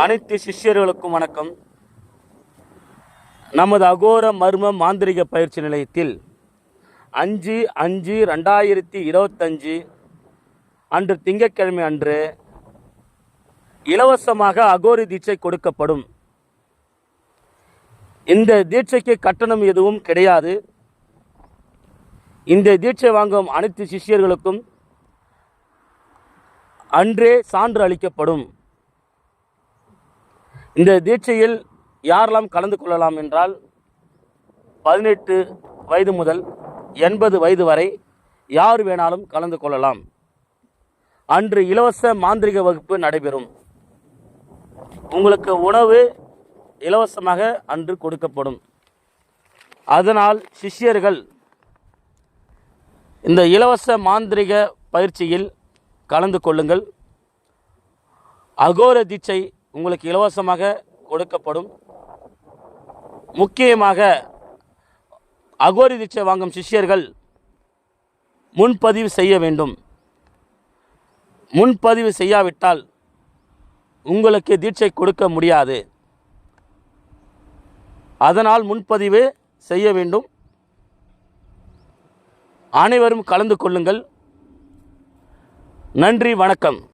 அனைத்து சிஷ்யர்களுக்கும் வணக்கம். நமது அகோர மர்ம மாந்திரிக பயிற்சி நிலையத்தில் அஞ்சு அஞ்சு ரெண்டாயிரத்தி இருபத்தஞ்சு அன்று திங்கட்கிழமை அன்று இலவசமாக அகோரி தீட்சை கொடுக்கப்படும். இந்த தீட்சைக்கு கட்டணம் எதுவும் கிடையாது. இந்த தீட்சை வாங்கும் அனைத்து சிஷ்யர்களுக்கும் அன்றே சான்று அளிக்கப்படும். இந்த தீட்சையில் யாரெல்லாம் கலந்து கொள்ளலாம் என்றால் பதினெட்டு வயது முதல் எண்பது வயது வரை யார் வேணாலும் கலந்து கொள்ளலாம். அன்று இலவச மாந்திரிக வகுப்பு நடைபெறும். உங்களுக்கு உணவு இலவசமாக அன்று கொடுக்கப்படும். அதனால் சிஷ்யர்கள் இந்த இலவச மாந்திரிக பயிற்சியில் கலந்து கொள்ளுங்கள். அகோர தீட்சை உங்களுக்கு இலவசமாக கொடுக்கப்படும். முக்கியமாக அகோரி தீட்சை வாங்கும் சிஷ்யர்கள் முன்பதிவு செய்ய வேண்டும். முன்பதிவு செய்யாவிட்டால் உங்களுக்கு தீட்சை கொடுக்க முடியாது. அதனால் முன்பதிவு செய்ய வேண்டும். அனைவரும் கலந்து கொள்ளுங்கள். நன்றி வணக்கம்.